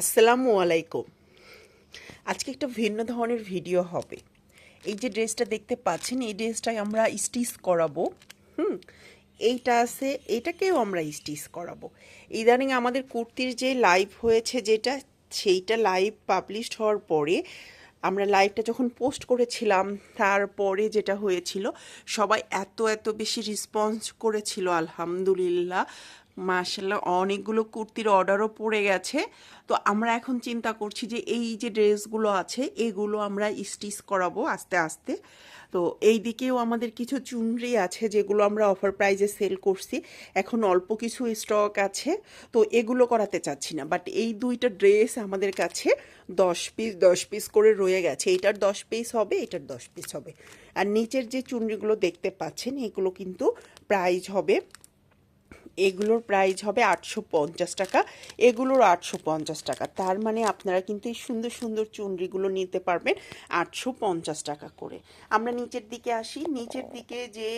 আসসালামু আলাইকুম। আজকে একটা ভিন্ন ধরনের ভিডিও হবে। এই যে ড্রেসটা দেখতে পাচ্ছেন, এই ড্রেসটাই আমরা স্টিচ করাবো। হুম, এইটা আছে, এটাকেও আমরা স্টিচ করাবো। ইদানিং আমাদের কুর্তির যে লাইভ হয়েছে যেটা, সেইটা লাইভ পাবলিশড হওয়ার পরে আমরা লাইভটা যখন পোস্ট করেছিলাম, তারপরে যেটা হয়েছিল, সবাই এত এত বেশি রেসপন্স করেছিল, আলহামদুলিল্লাহ। মার্শাল্লাহ অনেকগুলো কুর্তির অর্ডারও পড়ে গেছে। তো আমরা এখন চিন্তা করছি যে এই যে ড্রেসগুলো আছে, এগুলো আমরা স্টিচ করাবো আস্তে আস্তে। তো এই দিকেও আমাদের কিছু চুনরি আছে যেগুলো আমরা অফার প্রাইজে সেল করছি। এখন অল্প কিছু স্টক আছে, তো এগুলো করাতে চাচ্ছি না। বাট এই দুইটা ড্রেস আমাদের কাছে দশ পিস দশ পিস করে রয়ে গেছে। এটার দশ পিস হবে, এটার দশ পিস হবে। আর নিচের যে চুনরিগুলো দেখতে পাচ্ছেন, এগুলো কিন্তু প্রাইজ হবে এগুলোর প্রাইস হবে আটশো পঞ্চাশ টাকা, এগুলোর আটশো পঞ্চাশ টাকা। তার মানে আপনারা কিন্তু এই সুন্দর সুন্দর চুনরিগুলো নিতে পারবেন আটশো পঞ্চাশ টাকা করে। আমরা নিচের দিকে আসি, নিচের দিকে যে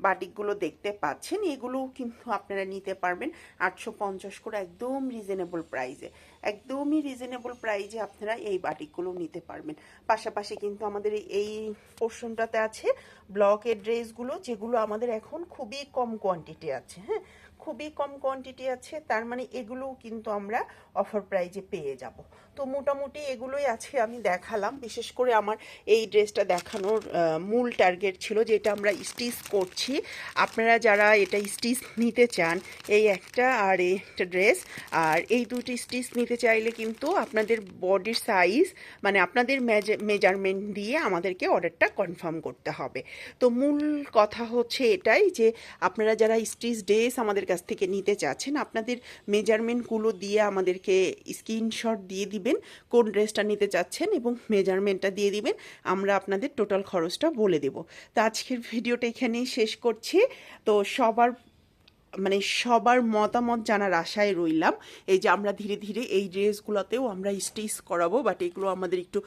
বাটিকগুলো দেখতে পাচ্ছেন এগুলো কিন্তু আপনারা নিতে পারবেন আটশো পঞ্চাশ করে একদম রিজনেবল প্রাইজে একদমই রিজনেবল প্রাইজে আপনারা এই বাটিকগুলো নিতে পারবেন। পাশাপাশি কিন্তু আমাদের এই পোর্শনটাতে আছে ব্লকের ড্রেসগুলো যেগুলো আমাদের এখন খুবই কম কোয়ান্টিটি আছে হ্যাঁ? খুবই কম কোয়ান্টিটি আছে, তার মানে এগুলোও কিন্তু আমরা অফার প্রাইজে পেয়ে যাব। তো মোটামুটি এগুলোই আছে আমি দেখালাম, বিশেষ করে আমার এই ড্রেসটা দেখানোর মূল টার্গেট ছিল যেটা আমরা স্টিচ করছি। আপনারা যারা এটা স্টিচ নিতে চান, এই একটা আর এই একটা ড্রেস আর এই দুটি স্টিচ নিতে চাইলে কিন্তু আপনাদের বডির সাইজ মানে আপনাদের মেজারমেন্ট দিয়ে আমাদেরকে অর্ডারটা কনফার্ম করতে হবে। তো মূল কথা হচ্ছে এটাই যে, আপনারা যারা স্টিচ ড্রেস আমাদের কাছ থেকে নিতে চাচ্ছেন, আপনাদের মেজারমেন্টগুলো দিয়ে আমাদেরকে স্ক্রিনশট দিয়ে দিবেন, কোন ড্রেসটা নিতে চাচ্ছেন এবং মেজারমেন্টটা দিয়ে দিবেন, আমরা আপনাদের টোটাল খরচটা বলে দেব। তো আজকের ভিডিওটা এখানেই শেষ করছি। তো সবার মানে সবার মতামত জানার আশায় রইলাম। এই যে আমরা ধীরে ধীরে এই ড্রেসগুলোতেও আমরা স্টিচ করাবো বাট এগুলো আমাদের একটু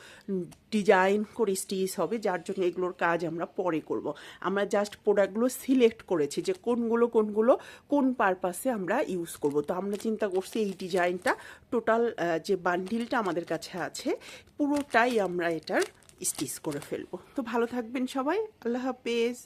ডিজাইন করে স্টিচ হবে, যার জন্য এগুলোর কাজ আমরা পরে করব। আমরা জাস্ট প্রোডাক্টগুলো সিলেক্ট করেছি যে কোনগুলো কোনগুলো, কোন পারপাসে আমরা ইউজ করব। তো আমরা চিন্তা করছি এই ডিজাইনটা টোটাল যে বান্ডিলটা আমাদের কাছে আছে, পুরোটাই আমরা এটার স্টিচ করে ফেলব। তো ভালো থাকবেন সবাই, আল্লাহ হাফেজ।